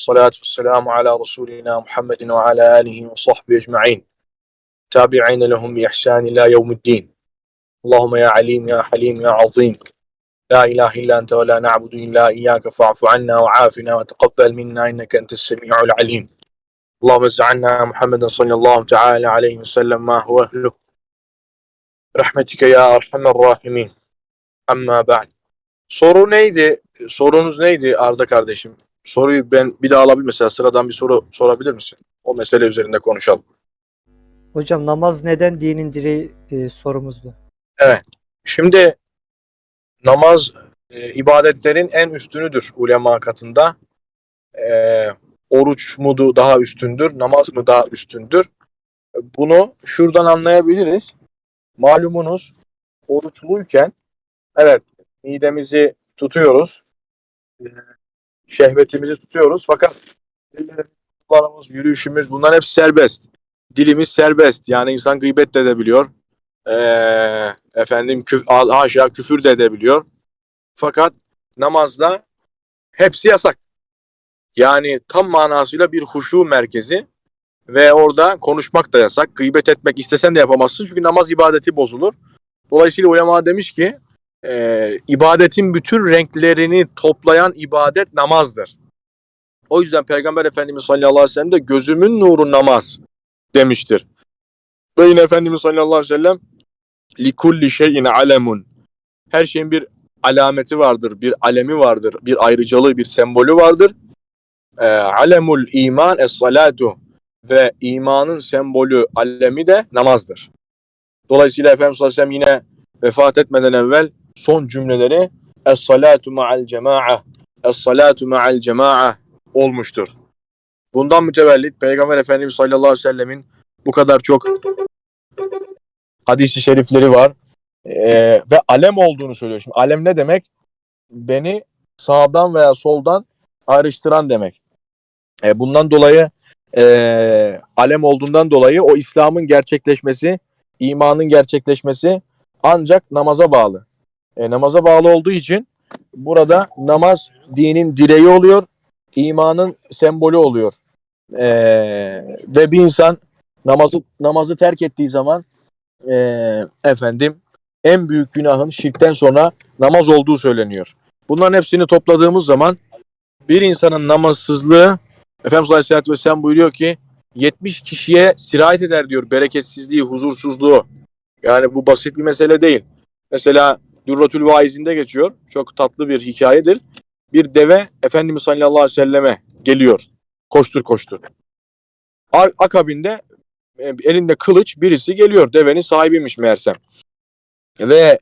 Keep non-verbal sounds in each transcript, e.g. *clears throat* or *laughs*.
الصلاة والسلام على رسولنا محمد وعلى آله وصحبه أجمعين تابعين لهم بإحسان إلى يوم الدين اللهم يا عليم يا حليم يا عظيم لا إله إلا أنت ولا نعبد إلا إياك فاعف عنا وعافنا وتقبل منا إنك أنت السميع العليم اللهم ازعنا محمد صلى الله تعالى عليه وسلم ما هو أهله رحمتك يا أرحم الراحمين Amma ba'd. Soru neydi? Sorunuz neydi Arda kardeşim? Soruyu ben bir daha alabilir mesela sıradan bir soru sorabilir misin? O mesele üzerinde konuşalım. Hocam namaz neden dinin direği e, sorumuzdu. Şimdi namaz e, ibadetlerin en üstünüdür ulema katında. E, oruç mudu daha üstündür, namaz mı daha üstündür? Bunu şuradan anlayabiliriz. Malumunuz oruçluyken evet midemizi tutuyoruz. e, Şehvetimizi tutuyoruz fakat ellerimiz, yürüyüşümüz bunlar hep serbest. Dilimiz serbest. Yani insan gıybet de edebiliyor. Ee, efendim küf, haşa küfür de edebiliyor. Fakat namazda hepsi yasak. Yani tam manasıyla bir huşu merkezi ve orada konuşmak da yasak. Gıybet etmek istesen de yapamazsın çünkü namaz ibadeti bozulur. Dolayısıyla ulema demiş ki e, ibadetin bütün renklerini toplayan ibadet namazdır. O yüzden Peygamber Efendimiz sallallahu aleyhi ve sellem de gözümün nuru namaz demiştir. Ve yine Efendimiz sallallahu aleyhi ve sellem likulli şeyin alemun. Her şeyin bir alameti vardır, bir alemi vardır, bir ayrıcalığı, bir sembolü vardır. Ee, alemul iman es salatu ve imanın sembolü, alemi de namazdır. Dolayısıyla Efendimiz sallallahu aleyhi ve sellem yine vefat etmeden evvel son cümleleri es salatu ma'al cema'a es salatu ma'al cema'a olmuştur. Bundan mütevellit Peygamber Efendimiz sallallahu aleyhi ve sellemin bu kadar çok hadisi şerifleri var. Ee, ve alem olduğunu söylüyor. Şimdi alem ne demek? Beni sağdan veya soldan ayrıştıran demek. E, bundan dolayı e, alem olduğundan dolayı o İslam'ın gerçekleşmesi, imanın gerçekleşmesi ancak namaza bağlı. E, namaza bağlı olduğu için burada namaz dinin direği oluyor, imanın sembolü oluyor. E, ve bir insan namazı namazı terk ettiği zaman e, efendim en büyük günahın şirkten sonra namaz olduğu söyleniyor. Bunların hepsini topladığımız zaman bir insanın namazsızlığı Efendimiz Aleyhisselatü Vesselam buyuruyor ki 70 kişiye sirayet eder diyor bereketsizliği, huzursuzluğu. Yani bu basit bir mesele değil. Mesela Dürratül Vaiz'inde geçiyor. Çok tatlı bir hikayedir. Bir deve Efendimiz sallallahu aleyhi ve selleme geliyor. Koştur koştur. Akabinde e, elinde kılıç birisi geliyor. Devenin sahibiymiş meğersem. Ve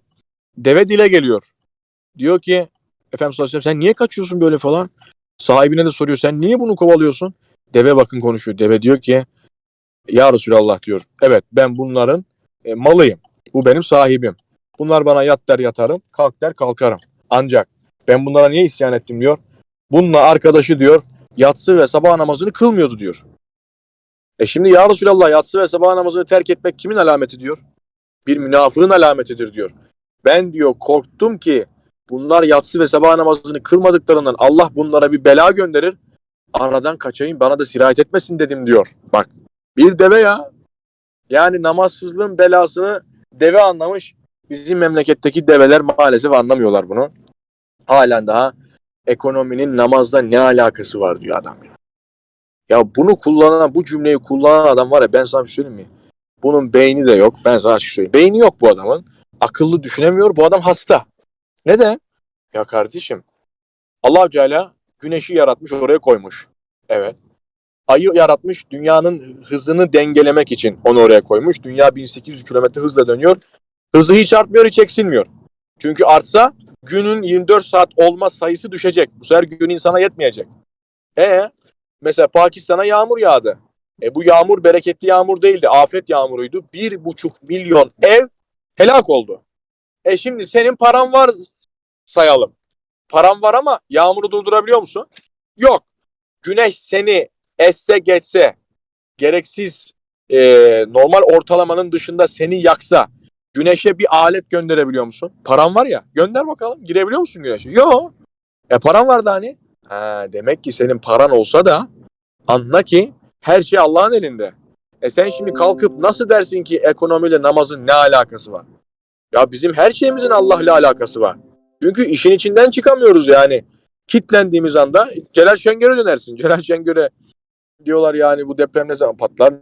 deve dile geliyor. Diyor ki Efendimiz sallallahu sen niye kaçıyorsun böyle falan? Sahibine de soruyor sen niye bunu kovalıyorsun? Deve bakın konuşuyor. Deve diyor ki ya Resulallah diyor. Evet ben bunların e, malıyım. Bu benim sahibim. Bunlar bana yat der yatarım, kalk der kalkarım. Ancak ben bunlara niye isyan ettim diyor. Bununla arkadaşı diyor yatsı ve sabah namazını kılmıyordu diyor. E şimdi ya Resulallah yatsı ve sabah namazını terk etmek kimin alameti diyor? Bir münafığın alametidir diyor. Ben diyor korktum ki bunlar yatsı ve sabah namazını kılmadıklarından Allah bunlara bir bela gönderir. Aradan kaçayım bana da sirayet etmesin dedim diyor. Bak bir deve ya. Yani namazsızlığın belasını deve anlamış. Bizim memleketteki develer maalesef anlamıyorlar bunu. Halen daha ekonominin namazda ne alakası var diyor adam ya. Ya bunu kullanan, bu cümleyi kullanan adam var ya ben sana bir şey söyleyeyim mi? Bunun beyni de yok. Ben sana açık söyleyeyim. Beyni yok bu adamın. Akıllı düşünemiyor. Bu adam hasta. Neden? Ya kardeşim allah Teala güneşi yaratmış oraya koymuş. Evet. Ayı yaratmış dünyanın hızını dengelemek için onu oraya koymuş. Dünya 1800 kilometre hızla dönüyor. Hızı hiç artmıyor hiç eksilmiyor. Çünkü artsa günün 24 saat olma sayısı düşecek. Bu sefer gün insana yetmeyecek. E mesela Pakistan'a yağmur yağdı. E bu yağmur bereketli yağmur değildi. Afet yağmuruydu. Bir buçuk milyon ev helak oldu. E şimdi senin paran var sayalım. Paran var ama yağmuru durdurabiliyor musun? Yok. Güneş seni esse geçse gereksiz e, normal ortalamanın dışında seni yaksa güneşe bir alet gönderebiliyor musun? Paran var ya gönder bakalım girebiliyor musun güneşe? Yok. E paran var da hani Ha, demek ki senin paran olsa da anla ki her şey Allah'ın elinde. E sen şimdi kalkıp nasıl dersin ki ekonomiyle namazın ne alakası var? Ya bizim her şeyimizin Allah'la alakası var. Çünkü işin içinden çıkamıyoruz yani. Kitlendiğimiz anda Celal Şengör'e dönersin. Celal Şengör'e diyorlar yani bu deprem ne zaman patlar?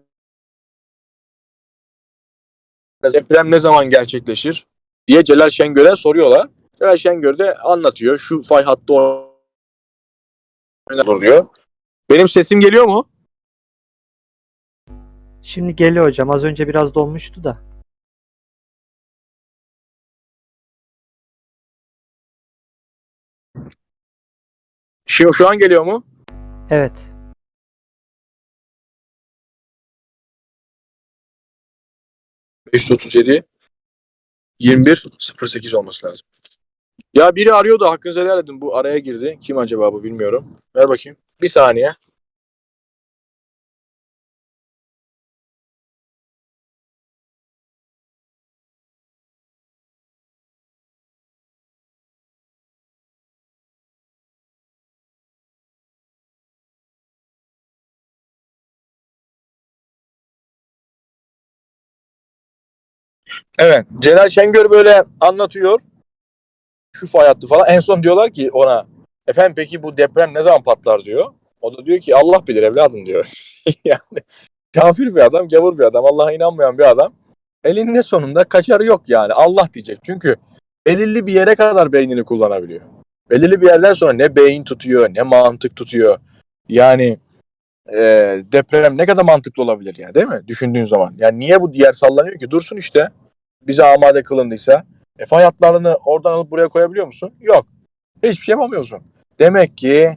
Deprem ne zaman gerçekleşir? diye Celal Şengör'e soruyorlar. Celal Şengör de anlatıyor. Şu fay hattı diyor. Benim sesim geliyor mu? Şimdi geliyor hocam. Az önce biraz dolmuştu da. Şu, şu an geliyor mu? Evet. ...537... ...21... ...08 olması lazım. Ya biri arıyordu hakkınızı helal edin. Bu araya girdi. Kim acaba bu bilmiyorum. Ver bakayım. Bir saniye. Evet. Celal Şengör böyle anlatıyor. Şu fay hattı falan. En son diyorlar ki ona efendim peki bu deprem ne zaman patlar diyor. O da diyor ki Allah bilir evladım diyor. *laughs* yani kafir bir adam, gavur bir adam, Allah'a inanmayan bir adam. Elinde sonunda kaçarı yok yani. Allah diyecek. Çünkü belirli bir yere kadar beynini kullanabiliyor. Belirli bir yerden sonra ne beyin tutuyor, ne mantık tutuyor. Yani e, deprem ne kadar mantıklı olabilir yani değil mi? Düşündüğün zaman. Yani niye bu diğer sallanıyor ki? Dursun işte. Bize amade kılındıysa. E fay hatlarını oradan alıp buraya koyabiliyor musun? Yok. Hiçbir şey yapamıyorsun. Demek ki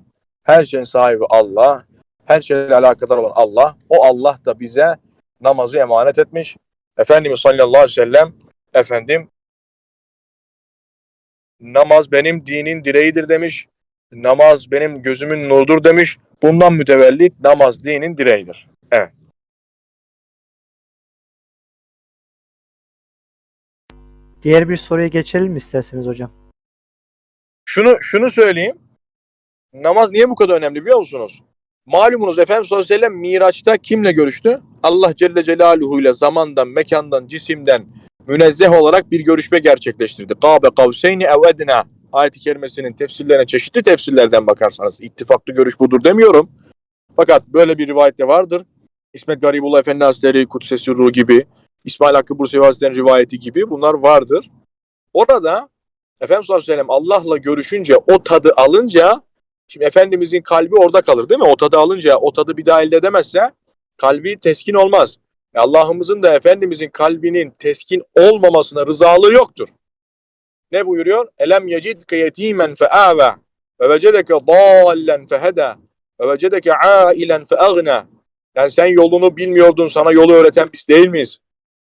her şeyin sahibi Allah. Her şeyle alakadar olan Allah. O Allah da bize namazı emanet etmiş. Efendimiz sallallahu aleyhi ve sellem efendim namaz benim dinin direğidir demiş. Namaz benim gözümün nurudur demiş. Bundan mütevellit namaz dinin direğidir. Diğer bir soruya geçelim mi isterseniz hocam? Şunu şunu söyleyeyim. Namaz niye bu kadar önemli biliyor musunuz? Malumunuz Efendimiz sallallahu aleyhi ve sellem Miraç'ta kimle görüştü? Allah Celle Celaluhu ile zamandan, mekandan, cisimden münezzeh olarak bir görüşme gerçekleştirdi. Kabe kavseyni ev edna ayet-i kerimesinin tefsirlerine çeşitli tefsirlerden bakarsanız ittifaklı görüş budur demiyorum. Fakat böyle bir rivayette vardır. İsmet Garibullah Efendi Hazretleri Kudsesi Ruh gibi, İsmail Hakkı Bursevi Hazretleri'nin rivayeti gibi bunlar vardır. Orada Efendimiz sallallahu aleyhi ve sellem Allah'la görüşünce o tadı alınca şimdi Efendimizin kalbi orada kalır değil mi? O tadı alınca o tadı bir daha elde edemezse kalbi teskin olmaz. E Allah'ımızın da Efendimizin kalbinin teskin olmamasına rızalığı yoktur. Ne buyuruyor? Elem yecidke yetimen fe'ave ve vecedeke dallen feheda ve vecedeke ailen fe'agna yani sen yolunu bilmiyordun sana yolu öğreten biz değil miyiz?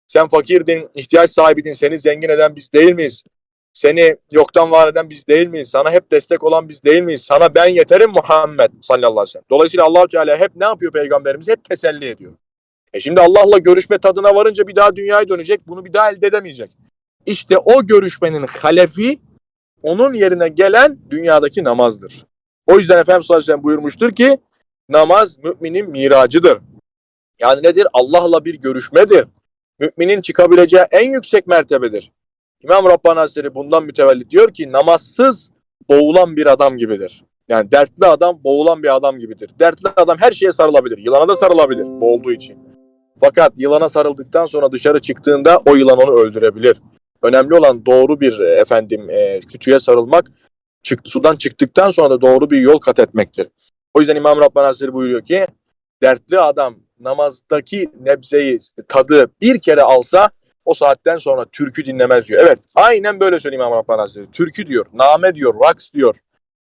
Sen fakirdin, ihtiyaç sahibiydin, seni zengin eden biz değil miyiz? Seni yoktan var eden biz değil miyiz? Sana hep destek olan biz değil miyiz? Sana ben yeterim Muhammed sallallahu aleyhi ve sellem. Dolayısıyla allah Teala hep ne yapıyor peygamberimiz? Hep teselli ediyor. E şimdi Allah'la görüşme tadına varınca bir daha dünyaya dönecek. Bunu bir daha elde edemeyecek. İşte o görüşmenin halefi onun yerine gelen dünyadaki namazdır. O yüzden Efendimiz sallallahu aleyhi ve sellem buyurmuştur ki namaz müminin miracıdır. Yani nedir? Allah'la bir görüşmedir. Müminin çıkabileceği en yüksek mertebedir. İmam Rabbani Hazretleri bundan mütevellit diyor ki namazsız boğulan bir adam gibidir. Yani dertli adam boğulan bir adam gibidir. Dertli adam her şeye sarılabilir. Yılana da sarılabilir boğulduğu için. Fakat yılana sarıldıktan sonra dışarı çıktığında o yılan onu öldürebilir. Önemli olan doğru bir e, efendim e, kütüye sarılmak, çık, sudan çıktıktan sonra da doğru bir yol kat etmektir. O yüzden İmam Rabbani Hazretleri buyuruyor ki dertli adam namazdaki nebzeyi, tadı bir kere alsa o saatten sonra türkü dinlemez diyor. Evet aynen böyle söylüyor İmam Rabbani Hazretleri. Türkü diyor, name diyor, raks diyor.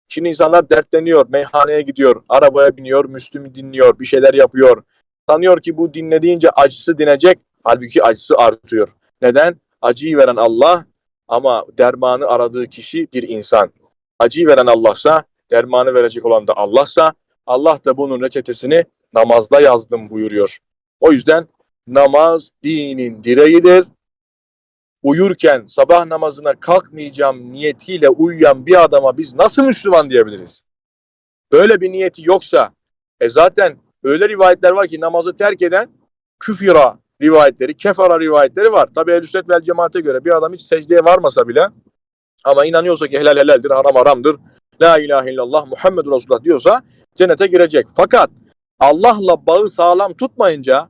Şimdi insanlar dertleniyor, meyhaneye gidiyor, arabaya biniyor, Müslüm'ü dinliyor, bir şeyler yapıyor. Sanıyor ki bu dinlediğince acısı dinecek. Halbuki acısı artıyor. Neden? Acıyı veren Allah ama dermanı aradığı kişi bir insan. Acıyı veren Allah'sa, dermanı verecek olan da Allah'sa, Allah da bunun reçetesini namazda yazdım buyuruyor. O yüzden namaz dinin direğidir. Uyurken sabah namazına kalkmayacağım niyetiyle uyuyan bir adama biz nasıl Müslüman diyebiliriz? böyle bir niyeti yoksa e zaten öyle rivayetler var ki namazı terk eden küfira rivayetleri, kefara rivayetleri var. Tabi ehl vel cemaate göre bir adam hiç secdeye varmasa bile ama inanıyorsa ki helal helaldir, haram haramdır, la ilahe illallah Muhammedur Resulullah diyorsa cennete girecek. Fakat Allah'la bağı sağlam tutmayınca,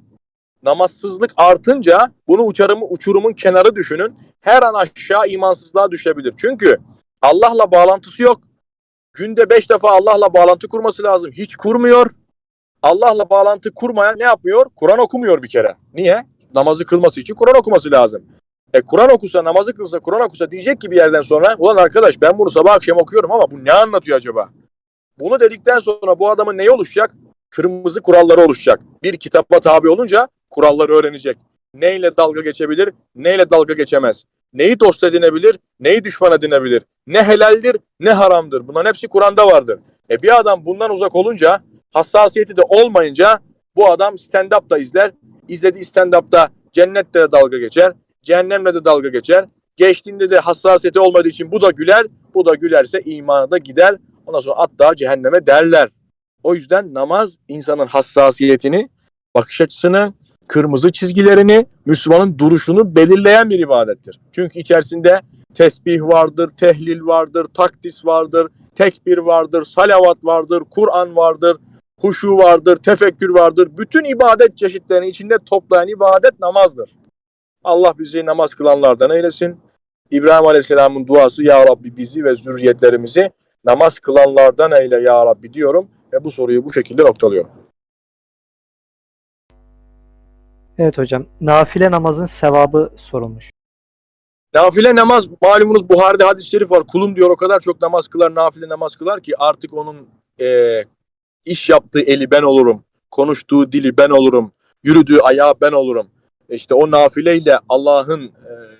namazsızlık artınca bunu uçarımı, uçurumun kenarı düşünün. Her an aşağı imansızlığa düşebilir. Çünkü Allah'la bağlantısı yok. Günde beş defa Allah'la bağlantı kurması lazım. Hiç kurmuyor. Allah'la bağlantı kurmayan ne yapmıyor? Kur'an okumuyor bir kere. Niye? Namazı kılması için Kur'an okuması lazım. E Kur'an okusa, namazı kılsa, Kur'an okusa diyecek ki bir yerden sonra ulan arkadaş ben bunu sabah akşam okuyorum ama bu ne anlatıyor acaba? Bunu dedikten sonra bu adamın neyi oluşacak? Kırmızı kuralları oluşacak. Bir kitaba tabi olunca kuralları öğrenecek. Neyle dalga geçebilir, neyle dalga geçemez. Neyi dost edinebilir, neyi düşman edinebilir. Ne helaldir, ne haramdır. Bunların hepsi Kur'an'da vardır. E bir adam bundan uzak olunca, hassasiyeti de olmayınca bu adam stand-up da izler. İzlediği stand-up'ta cennette de dalga geçer, cehennemle de dalga geçer. Geçtiğinde de hassasiyeti olmadığı için bu da güler, bu da gülerse imanı da gider. Ondan sonra hatta cehenneme derler. O yüzden namaz insanın hassasiyetini, bakış açısını, kırmızı çizgilerini, Müslümanın duruşunu belirleyen bir ibadettir. Çünkü içerisinde tesbih vardır, tehlil vardır, takdis vardır, tekbir vardır, salavat vardır, Kur'an vardır, huşu vardır, tefekkür vardır. Bütün ibadet çeşitlerini içinde toplayan ibadet namazdır. Allah bizi namaz kılanlardan eylesin. İbrahim Aleyhisselam'ın duası Ya Rabbi bizi ve zürriyetlerimizi namaz kılanlardan eyle Ya Rabbi diyorum ve bu soruyu bu şekilde noktalıyorum. Evet hocam. Nafile namazın sevabı sorulmuş. Nafile namaz malumunuz Buhari'de hadis-i şerif var. Kulum diyor o kadar çok namaz kılar, nafile namaz kılar ki artık onun eee, iş yaptığı eli ben olurum. Konuştuğu dili ben olurum. Yürüdüğü ayağı ben olurum. İşte o nafileyle Allah'ın eee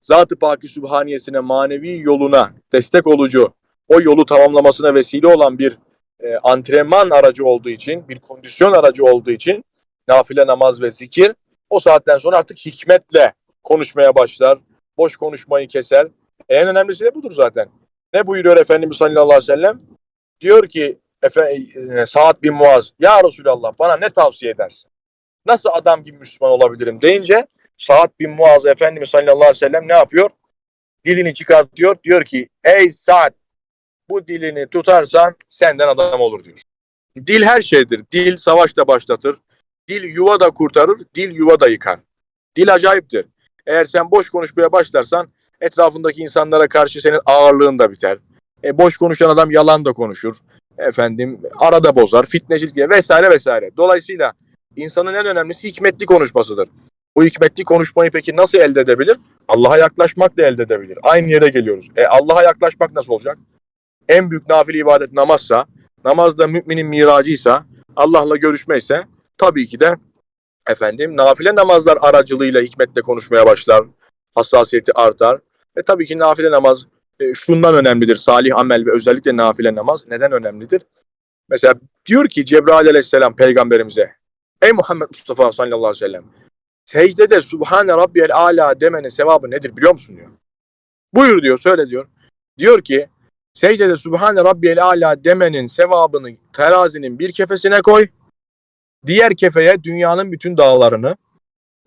Zat-ı Paki Sübhaniyesine, manevi yoluna destek olucu, o yolu tamamlamasına vesile olan bir eee, antrenman aracı olduğu için, bir kondisyon aracı olduğu için nafile namaz ve zikir o saatten sonra artık hikmetle konuşmaya başlar. Boş konuşmayı keser. En önemlisi de budur zaten. Ne buyuruyor Efendimiz sallallahu aleyhi ve sellem? Diyor ki Efe, e, Sa'd bin Muaz ya Resulallah bana ne tavsiye edersin? Nasıl adam gibi Müslüman olabilirim deyince Sa'd bin Muaz Efendimiz sallallahu aleyhi ve sellem ne yapıyor? Dilini çıkartıyor. Diyor ki ey Sa'd bu dilini tutarsan senden adam olur diyor. Dil her şeydir. Dil savaş da başlatır. Dil yuva da kurtarır. Dil yuva da yıkar. Dil acayiptir. Eğer sen boş konuşmaya başlarsan etrafındaki insanlara karşı senin ağırlığın da biter. E, boş konuşan adam yalan da konuşur. Efendim arada bozar, fitnecilik diye vesaire vesaire. Dolayısıyla insanın en önemlisi hikmetli konuşmasıdır. Bu hikmetli konuşmayı peki nasıl elde edebilir? Allah'a yaklaşmakla elde edebilir. Aynı yere geliyoruz. E Allah'a yaklaşmak nasıl olacak? En büyük nafile ibadet namazsa, namazda müminin miracıysa, Allah'la görüşmeyse tabii ki de efendim nafile namazlar aracılığıyla hikmetle konuşmaya başlar. Hassasiyeti artar. Ve tabii ki nafile namaz e, şundan önemlidir. Salih amel ve özellikle nafile namaz neden önemlidir? Mesela diyor ki Cebrail aleyhisselam peygamberimize Ey Muhammed Mustafa sallallahu aleyhi ve sellem secdede Subhane Rabbiyel Ala demenin sevabı nedir biliyor musun diyor. Buyur diyor söyle diyor. Diyor ki secdede Subhane Rabbiyel Ala demenin sevabını terazinin bir kefesine koy. Diğer kefeye dünyanın bütün dağlarını,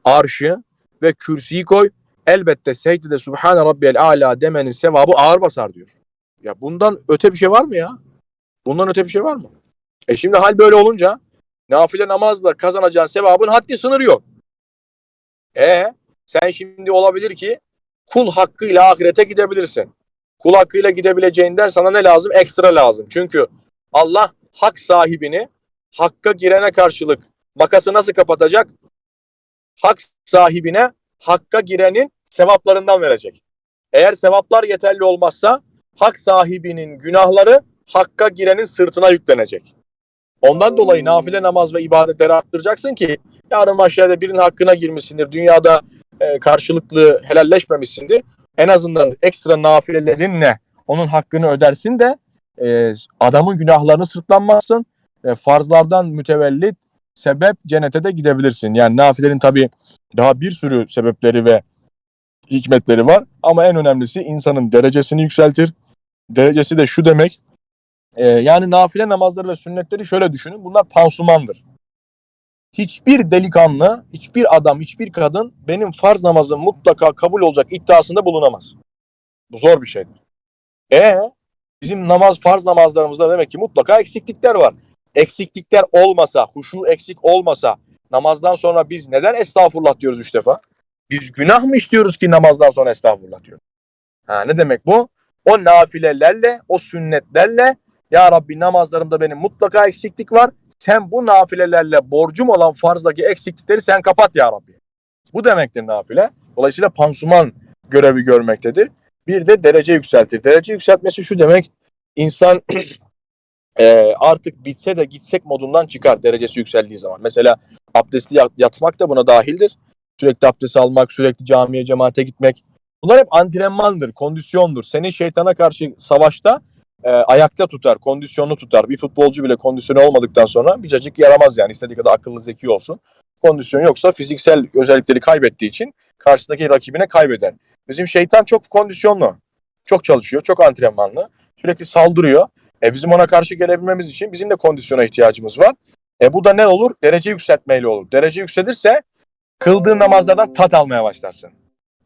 arşı ve kürsüyü koy. Elbette secdede Subhane Rabbiyel Ala demenin sevabı ağır basar diyor. Ya bundan öte bir şey var mı ya? Bundan öte bir şey var mı? E şimdi hal böyle olunca nafile namazla kazanacağın sevabın haddi sınırı yok. E sen şimdi olabilir ki kul hakkıyla ahirete gidebilirsin. Kul hakkıyla gidebileceğinden sana ne lazım? Ekstra lazım. Çünkü Allah hak sahibini hakka girene karşılık makası nasıl kapatacak? Hak sahibine hakka girenin sevaplarından verecek. Eğer sevaplar yeterli olmazsa hak sahibinin günahları hakka girenin sırtına yüklenecek. Ondan dolayı nafile namaz ve ibadetleri arttıracaksın ki yarın mahşerde birinin hakkına girmişsindir. Dünyada e, karşılıklı helalleşmemişsindir. En azından ekstra nafilelerinle onun hakkını ödersin de e, adamın günahlarını sırtlanmazsın. E, farzlardan mütevellit sebep cennete de gidebilirsin. Yani nafilerin tabii daha bir sürü sebepleri ve hikmetleri var. Ama en önemlisi insanın derecesini yükseltir. Derecesi de şu demek. Ee, yani nafile namazları ve sünnetleri şöyle düşünün. Bunlar pansumandır. Hiçbir delikanlı, hiçbir adam, hiçbir kadın benim farz namazım mutlaka kabul olacak iddiasında bulunamaz. Bu zor bir şeydir. E bizim namaz, farz namazlarımızda demek ki mutlaka eksiklikler var. Eksiklikler olmasa, huşu eksik olmasa namazdan sonra biz neden estağfurullah diyoruz üç defa? Biz günah mı işliyoruz ki namazdan sonra estağfurullah diyoruz? Ha, ne demek bu? O nafilelerle, o sünnetlerle ya Rabbi namazlarımda benim mutlaka eksiklik var. Sen bu nafilelerle borcum olan farzdaki eksiklikleri sen kapat ya Rabbi. Bu demektir nafile. Dolayısıyla pansuman görevi görmektedir. Bir de derece yükseltir. Derece yükseltmesi şu demek. insan *clears throat* e, artık bitse de gitsek modundan çıkar derecesi yükseldiği zaman. Mesela abdestli yat- yatmak da buna dahildir. Sürekli abdest almak, sürekli camiye, cemaate gitmek. Bunlar hep antrenmandır, kondisyondur. Seni şeytana karşı savaşta e, ayakta tutar, kondisyonlu tutar. Bir futbolcu bile kondisyonu olmadıktan sonra bir cacık yaramaz yani. istediği kadar akıllı zeki olsun. Kondisyon yoksa fiziksel özellikleri kaybettiği için karşısındaki rakibine kaybeder. Bizim şeytan çok kondisyonlu. Çok çalışıyor, çok antrenmanlı. Sürekli saldırıyor. E bizim ona karşı gelebilmemiz için bizim de kondisyona ihtiyacımız var. E bu da ne olur? Derece yükseltmeyle olur. Derece yükselirse kıldığın namazlardan tat almaya başlarsın.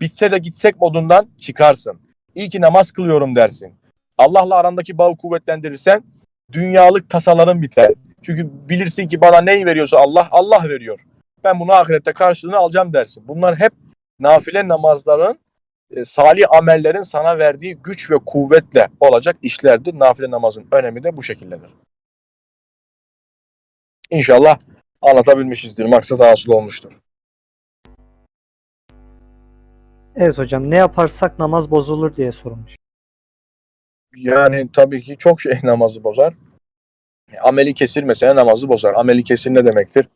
Bitse de gitsek modundan çıkarsın. İyi ki namaz kılıyorum dersin. Allah'la arandaki bağı kuvvetlendirirsen dünyalık tasaların biter. Çünkü bilirsin ki bana neyi veriyorsa Allah, Allah veriyor. Ben bunu ahirette karşılığını alacağım dersin. Bunlar hep nafile namazların, e, salih amellerin sana verdiği güç ve kuvvetle olacak işlerdir. Nafile namazın önemi de bu şekildedir. İnşallah anlatabilmişizdir. Maksat hasıl olmuştur. Evet hocam ne yaparsak namaz bozulur diye sorulmuş. Yani tabii ki çok şey *laughs* namazı bozar. Ameli kesir mesela namazı bozar. Ameli kesir ne demektir?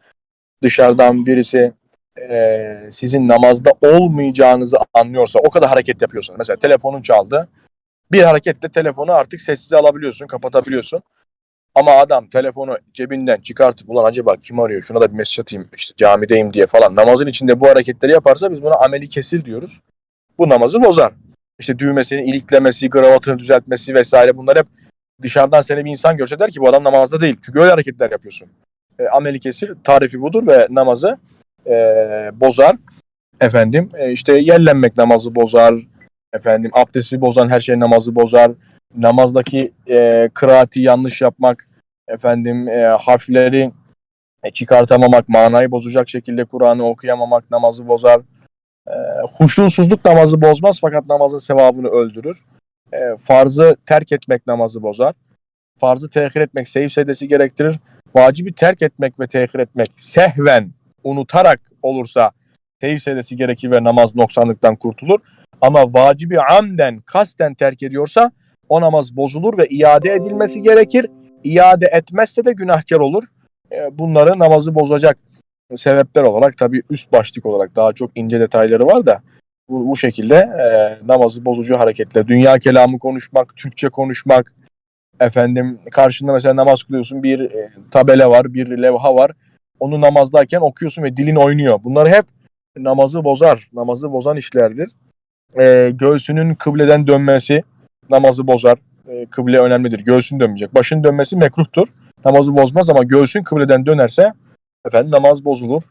Dışarıdan birisi eee, sizin namazda olmayacağınızı anlıyorsa, o kadar hareket yapıyorsa. Mesela telefonun çaldı. Bir hareketle telefonu artık sessize alabiliyorsun, kapatabiliyorsun. Ama adam telefonu cebinden çıkartıp ulan acaba kim arıyor şuna da bir mesaj atayım işte camideyim diye falan namazın içinde bu hareketleri yaparsa biz buna ameli kesir diyoruz. Bu namazı bozar işte düğmesini iliklemesi, kravatını düzeltmesi vesaire bunlar hep dışarıdan seni bir insan görse der ki bu adam namazda değil. Çünkü öyle hareketler yapıyorsun. E, ameli kesir tarifi budur ve namazı e, bozar. Efendim e, işte yerlenmek namazı bozar. Efendim abdesti bozan her şey namazı bozar. Namazdaki e, kıraati yanlış yapmak, efendim e, harfleri e, çıkartamamak, manayı bozacak şekilde Kur'an'ı okuyamamak namazı bozar. E, namazı bozmaz fakat namazın sevabını öldürür. E, farzı terk etmek namazı bozar. Farzı tehir etmek seyif sedesi gerektirir. Vacibi terk etmek ve tehir etmek sehven, unutarak olursa seyif sedesi gerekir ve namaz noksanlıktan kurtulur. Ama vacibi amden, kasten terk ediyorsa o namaz bozulur ve iade edilmesi gerekir. İade etmezse de günahkar olur. E, bunları namazı bozacak sebepler olarak tabii üst başlık olarak daha çok ince detayları var da bu, bu şekilde e, namazı bozucu hareketler. Dünya kelamı konuşmak, Türkçe konuşmak, efendim karşında mesela namaz kılıyorsun bir e, tabela var, bir levha var. Onu namazdayken okuyorsun ve dilin oynuyor. Bunlar hep namazı bozar, namazı bozan işlerdir. E, göğsünün kıbleden dönmesi namazı bozar. E, kıble önemlidir. Göğsün dönmeyecek. Başın dönmesi mekruhtur. Namazı bozmaz ama göğsün kıbleden dönerse efendim namaz bozulur.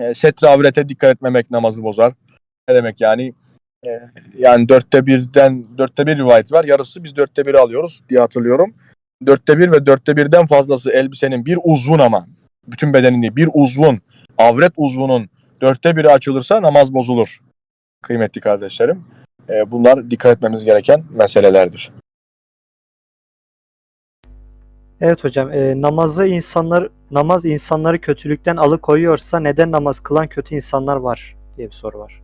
E, setre avrete dikkat etmemek namazı bozar. Ne demek yani? E, yani dörtte birden dörtte bir rivayet var. Yarısı biz dörtte biri alıyoruz diye hatırlıyorum. Dörtte bir ve dörtte birden fazlası elbisenin bir uzvun ama bütün bedenin değil bir uzvun avret uzvunun dörtte biri açılırsa namaz bozulur. Kıymetli kardeşlerim. E, bunlar dikkat etmemiz gereken meselelerdir. Evet hocam e, namazı insanlar namaz insanları kötülükten alıkoyuyorsa neden namaz kılan kötü insanlar var diye bir soru var.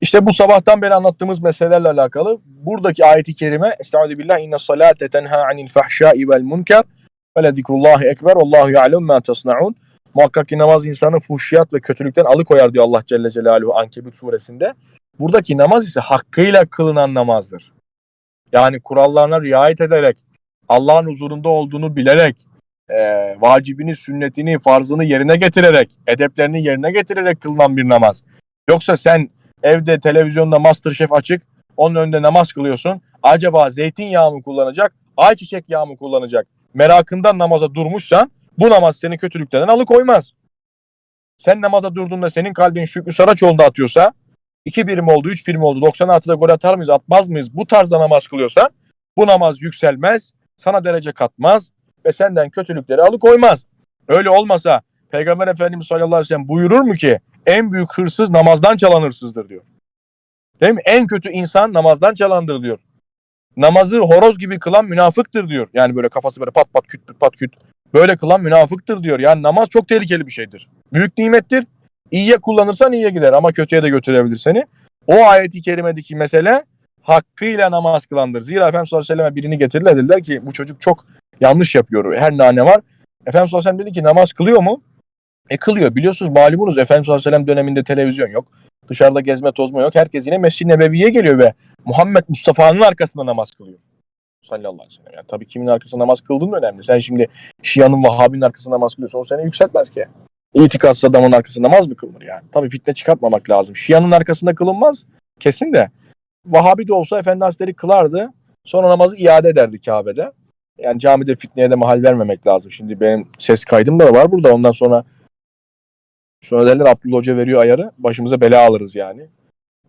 İşte bu sabahtan beri anlattığımız meselelerle alakalı buradaki ayeti kerime Estaizu billah inne salate tenha anil fahşai vel munker ve le zikrullahi ekber Allahu ya'lem ma tasnaun Muhakkak ki namaz insanı fuhşiyat ve kötülükten alıkoyar diyor Allah Celle Celaluhu Ankebut suresinde. Buradaki namaz ise hakkıyla kılınan namazdır. Yani kurallarına riayet ederek, Allah'ın huzurunda olduğunu bilerek, e, vacibini, sünnetini, farzını yerine getirerek, edeplerini yerine getirerek kılınan bir namaz. Yoksa sen evde televizyonda Masterchef açık, onun önünde namaz kılıyorsun. Acaba zeytinyağı mı kullanacak, ayçiçek yağı mı kullanacak merakından namaza durmuşsan bu namaz seni kötülüklerden alıkoymaz. Sen namaza durduğunda senin kalbin Şükrü Saraçoğlu'nda atıyorsa 2 birim oldu, 3 birim oldu, 96'da gol atar mıyız, atmaz mıyız? Bu tarzda namaz kılıyorsan bu namaz yükselmez, sana derece katmaz ve senden kötülükleri alıkoymaz. Öyle olmasa Peygamber Efendimiz sallallahu aleyhi ve sellem buyurur mu ki en büyük hırsız namazdan çalan hırsızdır diyor. Değil mi? En kötü insan namazdan çalandır diyor. Namazı horoz gibi kılan münafıktır diyor. Yani böyle kafası böyle pat pat küt pat küt böyle kılan münafıktır diyor. Yani namaz çok tehlikeli bir şeydir. Büyük nimettir. İyiye kullanırsan iyiye gider ama kötüye de götürebilir seni. O ayeti kerimedeki mesele hakkıyla namaz kılandır. Zira Efendimiz sallallahu aleyhi ve selleme birini getirdiler dediler ki bu çocuk çok yanlış yapıyor. Her nane var. Efendimiz sallallahu aleyhi ve sellem dedi ki namaz kılıyor mu? E kılıyor. Biliyorsunuz malumunuz Efendimiz sallallahu aleyhi ve sellem döneminde televizyon yok. Dışarıda gezme tozma yok. Herkes yine Mescid-i Nebevi'ye geliyor ve Muhammed Mustafa'nın arkasında namaz kılıyor. Sallallahu aleyhi ve sellem. Yani tabii kimin arkasında namaz kıldığın önemli. Sen şimdi Şia'nın Vahhabi'nin arkasında namaz kılıyorsan o seni yükseltmez ki. İtikatsız adamın arkasında namaz mı kılınır yani? Tabii fitne çıkartmamak lazım. Şia'nın arkasında kılınmaz. Kesin de. Vahhabi de olsa Efendi Hazretleri kılardı. Sonra namazı iade ederdi Kabe'de. Yani camide fitneye de mahal vermemek lazım. Şimdi benim ses kaydım da var burada. Ondan sonra sonra derler Abdullah Hoca veriyor ayarı. Başımıza bela alırız yani.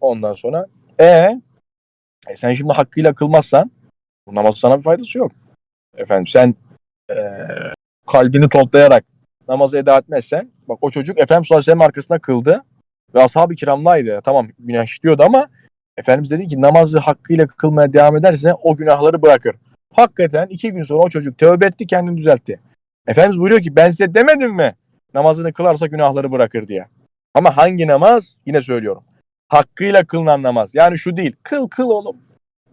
Ondan sonra e, e sen şimdi hakkıyla kılmazsan bu namaz sana bir faydası yok. Efendim sen e, kalbini toplayarak namazı eda etmezsen bak o çocuk Efendimiz sallallahu aleyhi arkasında kıldı ve ashab-ı kiramlaydı. Tamam günah işliyordu ama Efendimiz dedi ki namazı hakkıyla kılmaya devam ederse o günahları bırakır. Hakikaten iki gün sonra o çocuk tövbe etti kendini düzeltti. Efendimiz buyuruyor ki ben size demedim mi namazını kılarsa günahları bırakır diye. Ama hangi namaz? Yine söylüyorum. Hakkıyla kılınan namaz. Yani şu değil. Kıl kıl oğlum.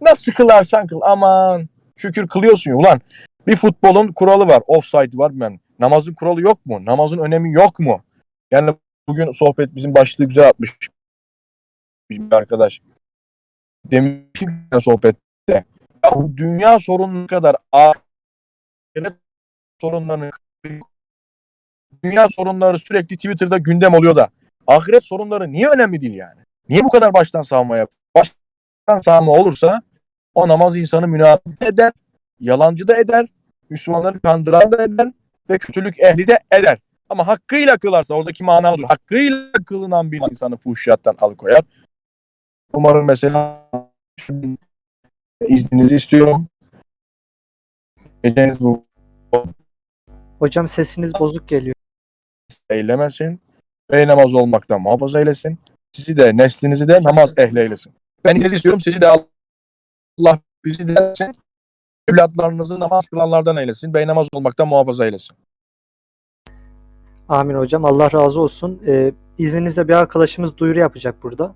Nasıl kılarsan kıl. Aman şükür kılıyorsun ya. Ulan bir futbolun kuralı var. Offside var ben. Namazın kuralı yok mu? Namazın önemi yok mu? Yani bugün sohbet bizim başlığı güzel atmış. Bizim arkadaş. Demiş ki sohbette. Ya bu dünya sorunu kadar ahiret sorunlarını dünya sorunları sürekli Twitter'da gündem oluyor da ahiret sorunları niye önemli değil yani? Niye bu kadar baştan savmaya? Baştan savma olursa o namaz insanı münafık eder, yalancı da eder, Müslümanları kandıran da eder ve kötülük ehli de eder. Ama hakkıyla kılarsa oradaki mana odur. Hakkıyla kılınan bir insanı fuhşiyattan alıkoyar. Umarım mesela izninizi istiyorum. Geceniz bu Hocam sesiniz bozuk geliyor. eylemesin. Bey namaz olmaktan muhafaza eylesin. Sizi de neslinizi de namaz ehli eylesin. Ben izninizi istiyorum. Sizi de Allah bizi de eylesin. Evlatlarınızı namaz kılanlardan eylesin. Bey namaz olmaktan muhafaza eylesin. Amin hocam. Allah razı olsun. Ee, izninizle bir arkadaşımız duyuru yapacak burada.